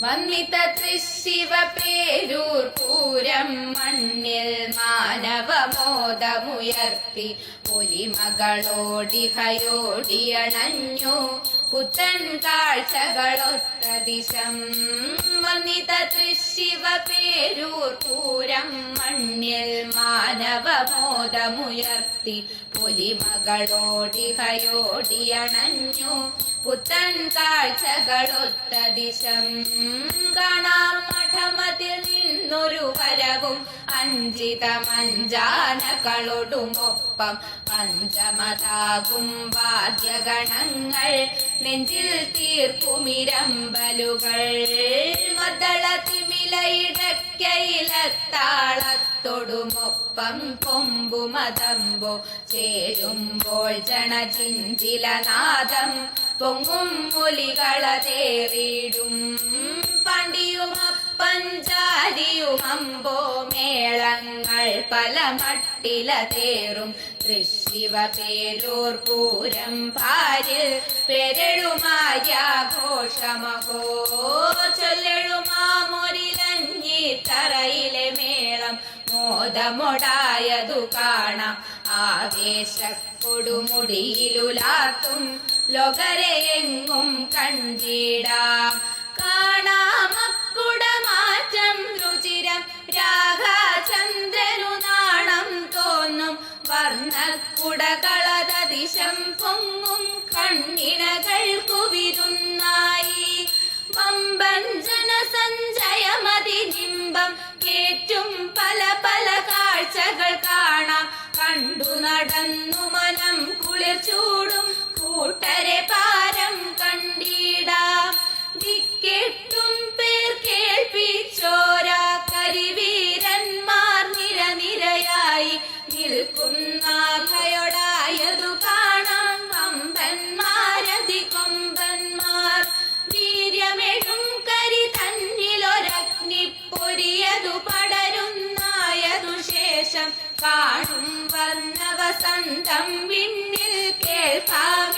വന്നിത പേരൂർ പൂരം മണ്ണിൽ മാനവബോധമുയർത്തി പുലിമകളോടിഹയോടിയണഞ്ഞു പുത്തൻ കാഴ്ചകളൊത്ത ദിശം വന്നിത തൃശിവ പേരൂർ പൂരം മണ്ണിൽ മാനവമോദമുയർത്തി പുലിമകളോടിഹയോടിയണഞ്ഞു. പുത്തൻ കാഴ്ചകളൊത്ത ദിശം കാണാം മഠമതിൽ നിന്നൊരു വരവും അഞ്ചിതമഞ്ചാനകളോടുമൊപ്പം പഞ്ചമതാകും വാദ്യഗണങ്ങൾ. നെഞ്ചിൽ തീർക്കുമിരമ്പലുകൾ മദ്ദള തിമിലയിടക്കയിലത്താളത്തോടുമൊപ്പം കൊമ്പുമതമ്പോ ചേരുമ്പോൾ ജണചിഞ്ചിലനാദം പൊങ്ങും മുലികളതേറിയിടും പണ്ടിയുമപ്പഞ്ചാരിയുമമ്പോ മേളങ്ങൾ പല മട്ടിലതേറും തൃശിവ പേരൂർ പൂരം പാര്. പെരഴുമാര്യാഘോഷമഹോ ചൊല്ലെഴുമാമൊരിലഞ്ഞി തറയിലെ മേളം. മോദമൊടായതു കാണാം. ആവേശക്കൊടുമുടിയിലുലാത്തും കൊടുമുടിയിലുലാത്തും എങ്ങും കണ്ടിടാം. കാണാമക്കുടമാറ്റം വർണക്കുടകളതതിശം പൊങ്ങും കണ്ണിണകൾക്കു വിരുന്നായി വമ്പൻ ജനസഞ്ചയമതിനിമ്പം കേറ്റും പല പല കാഴ്ചകൾ കാണാം. കണ്ടു നടന്നു ശേഷം കാണും വർണവസന്തം വിണ്ണിൽ കേൾക്കാമിടി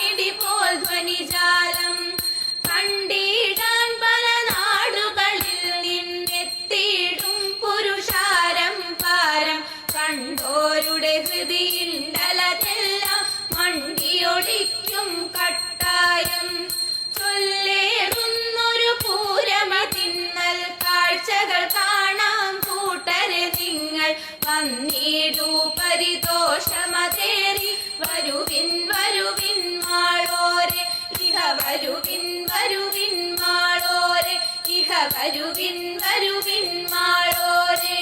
വന്നിടൂ പരിതോഷമതേറി. വരുവിൻ വരുവിൻ മാളോരെ ഇഹ വരുവിൻ വരുവിൻ മാളോരെ ഇഹ വരുവിൻ വരുവിൻ മാളോരേ